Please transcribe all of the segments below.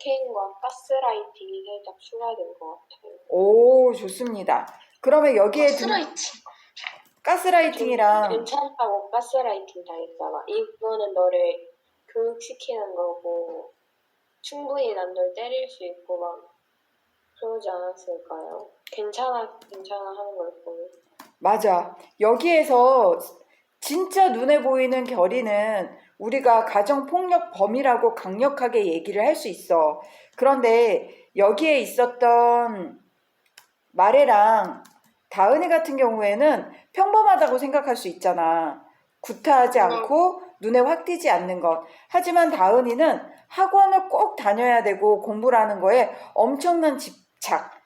스캔과 가스라이팅이 살짝 추가된 것 같아요. 오, 좋습니다. 그러면 여기에 든- 스트라이트. 가스라이팅이랑 괜찮다고 가스라이팅 당했다가 이거는 너를 교육시키는 거고 충분히 난 널 때릴 수 있고 막 그러지 않았을까요? 괜찮아 괜찮아 하는 걸 보면 맞아. 여기에서 진짜 눈에 보이는 결의는 우리가 가정폭력 범이라고 강력하게 얘기를 할 수 있어. 그런데 여기에 있었던 마레랑 다은이 같은 경우에는 평범하다고 생각할 수 있잖아. 구타하지 않고 눈에 확 띄지 않는 것. 하지만 다은이는 학원을 꼭 다녀야 되고 공부를 하는 거에 엄청난 집착.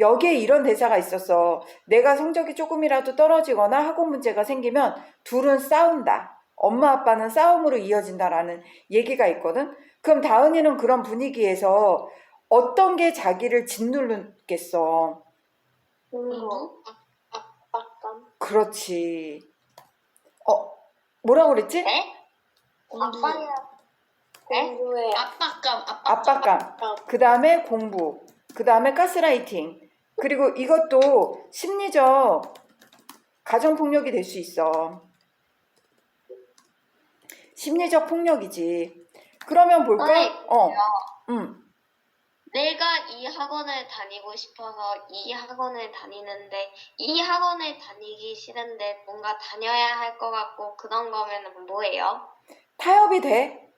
여기에 이런 대사가 있었어. 내가 성적이 조금이라도 떨어지거나 학원 문제가 생기면 둘은 싸운다. 엄마 아빠는 싸움으로 이어진다라는 얘기가 있거든. 그럼 다은이는 그런 분위기에서 어떤 게 자기를 짓누르겠어. 공부 압박감 그렇지. 어, 뭐라고 그랬지? 네? 공부. 아빠야. 네? 공부에. 압박감. 압박감. 압박감 그 다음에 공부. 그 다음에 가스라이팅. 그리고 이것도 심리적 가정폭력이 될 수 있어. 심리적 폭력이지. 그러면 볼까? 선생님, 어. 응. 내가 이 학원을 다니고 싶어서 이 학원을 다니는데 이 학원을 다니기 싫은데 뭔가 다녀야 할 것 같고 그런 거면 뭐예요? 타협이 돼.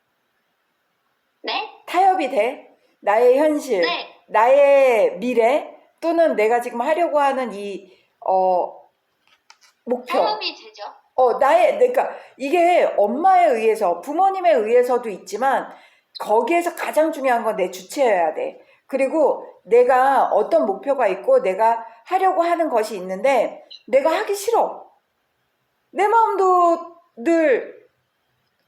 네? 타협이 돼. 나의 현실, 네. 나의 미래, 또는 내가 지금 하려고 하는 이, 어, 목표. 타협이 되죠. 어, 나의, 그러니까 이게 엄마에 의해서, 부모님에 의해서도 있지만, 거기에서 가장 중요한 건 내 주체여야 돼. 그리고 내가 어떤 목표가 있고, 내가 하려고 하는 것이 있는데, 내가 하기 싫어. 내 마음도 늘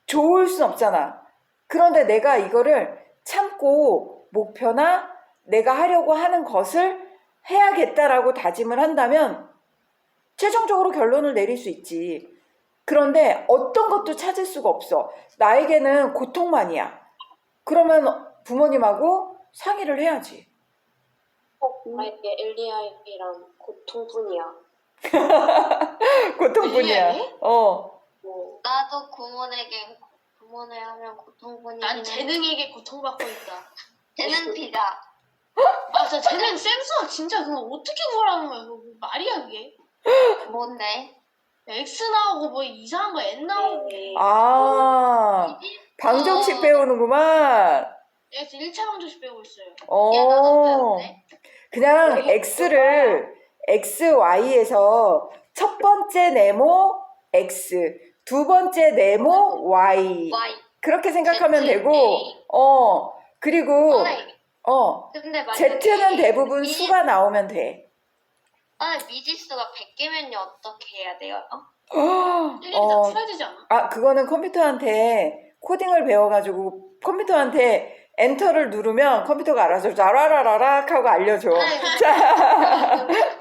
좋을 순 없잖아. 그런데 내가 이거를 참고 목표나 내가 하려고 하는 것을 해야겠다라고 다짐을 한다면, 최종적으로 결론을 내릴 수 있지. 그런데 어떤 것도 찾을 수가 없어. 나에게는 고통만이야. 그러면 부모님하고 상의를 해야지. 꼭 나에게 LDI랑 고통뿐이야. 고통뿐이야. 어. 뭐 나도 고모에게 고모를 하면 고통뿐이긴 난 해. 재능에게 고통받고 있다. 재능 비자. 아, 진짜 재능 센스가 진짜 그거 어떻게 구하라는 거야? 그거 말이야, 그게? 뭔데? X 나오고 뭐 이상한 거 N 나오고. 네. 아, 방정식 배우는구만. X 1차 방정식 배우고 있어요. 야 나도 어. 배웠네. 그냥 X를 X, Y에서 첫 번째 네모 X, 두 번째 네모 Y. Y. 그렇게 생각하면 Z, 되고, A. 어, 그리고, 어이, 어, 근데 만약에 Z는 대부분 미- 수가 나오면 돼. 아, 미지수가 100개면요 어떻게 해야 돼요? 어, 다 풀어야 되지 않아? 아, 그거는 컴퓨터한테 코딩을 배워가지고 컴퓨터한테 엔터를 누르면 컴퓨터가 알아서 자라라라락 하고 알려줘. 자, 100.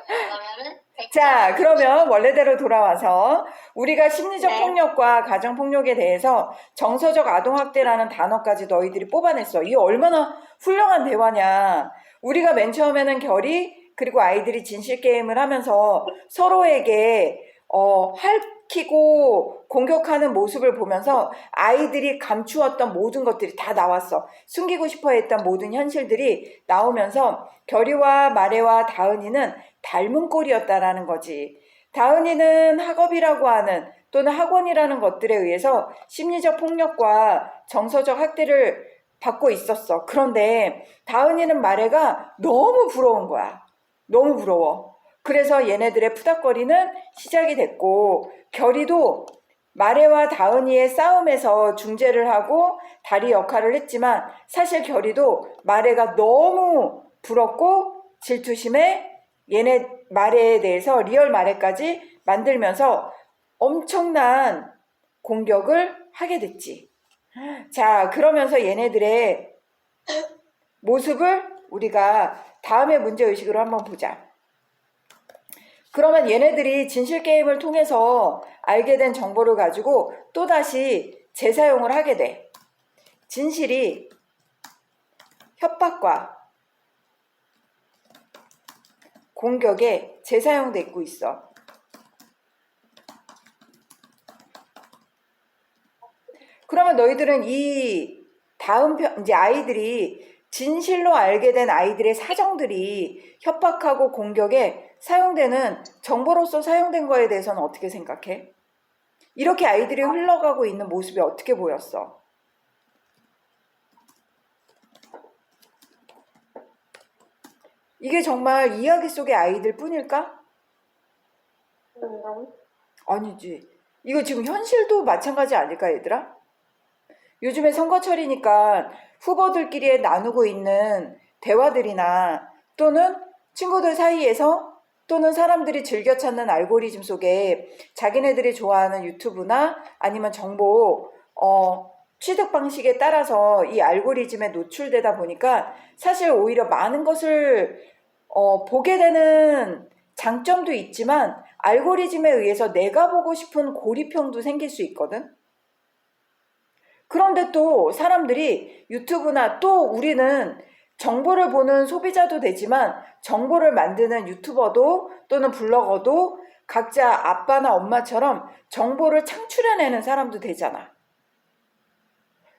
자, 그러면 원래대로 돌아와서 우리가 심리적 네. 폭력과 가정 폭력에 대해서 정서적 아동학대라는 단어까지 너희들이 뽑아냈어. 이게 얼마나 훌륭한 대화냐. 우리가 맨 처음에는 결이 그리고 아이들이 진실 게임을 하면서 서로에게 어, 할 키고 공격하는 모습을 보면서 아이들이 감추었던 모든 것들이 다 나왔어. 숨기고 싶어 했던 모든 현실들이 나오면서 결이와 마레와 다은이는 닮은 꼴이었다라는 거지. 다은이는 학업이라고 하는 또는 학원이라는 것들에 의해서 심리적 폭력과 정서적 학대를 받고 있었어. 그런데 다은이는 마레가 너무 부러운 거야. 너무 부러워. 그래서 얘네들의 푸닥거리는 시작이 됐고, 결이도 마레와 다은이의 싸움에서 중재를 하고 다리 역할을 했지만, 사실 결이도 마레가 너무 부럽고 질투심에 얘네 마레에 대해서 리얼 마레까지 만들면서 엄청난 공격을 하게 됐지. 자, 그러면서 얘네들의 모습을 우리가 다음의 문제의식으로 한번 보자. 그러면 얘네들이 진실 게임을 통해서 알게 된 정보를 가지고 또다시 재사용을 하게 돼. 진실이 협박 협박과 공격에 재사용되고 있어. 그러면 너희들은 이 다음 편, 이제 아이들이 진실로 알게 된 아이들의 사정들이 협박하고 공격에 사용되는 정보로서 사용된 거에 대해서는 어떻게 생각해? 이렇게 아이들이 흘러가고 있는 모습이 어떻게 보였어? 이게 정말 이야기 속의 아이들 뿐일까? 음, 아니지. 이거 지금 현실도 마찬가지 아닐까, 얘들아? 요즘에 선거철이니까 후보들끼리 나누고 있는 대화들이나 또는 친구들 사이에서 또는 사람들이 즐겨 찾는 알고리즘 속에 자기네들이 좋아하는 유튜브나 아니면 정보, 어, 취득 방식에 따라서 이 알고리즘에 노출되다 보니까 사실 오히려 많은 것을 어, 보게 되는 장점도 있지만 알고리즘에 의해서 내가 보고 싶은 고리평도 생길 수 있거든. 그런데 또 사람들이 유튜브나 또 우리는 정보를 보는 소비자도 되지만 정보를 만드는 유튜버도 또는 블로거도 각자 아빠나 엄마처럼 정보를 창출해내는 사람도 되잖아.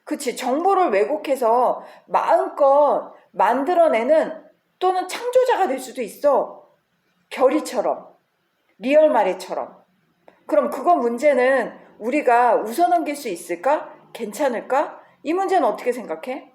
그치. 정보를 왜곡해서 마음껏 만들어내는 또는 창조자가 될 수도 있어. 결이처럼. 리얼 마리처럼. 그럼 그거 문제는 우리가 웃어넘길 수 있을까? 괜찮을까? 이 문제는 어떻게 생각해?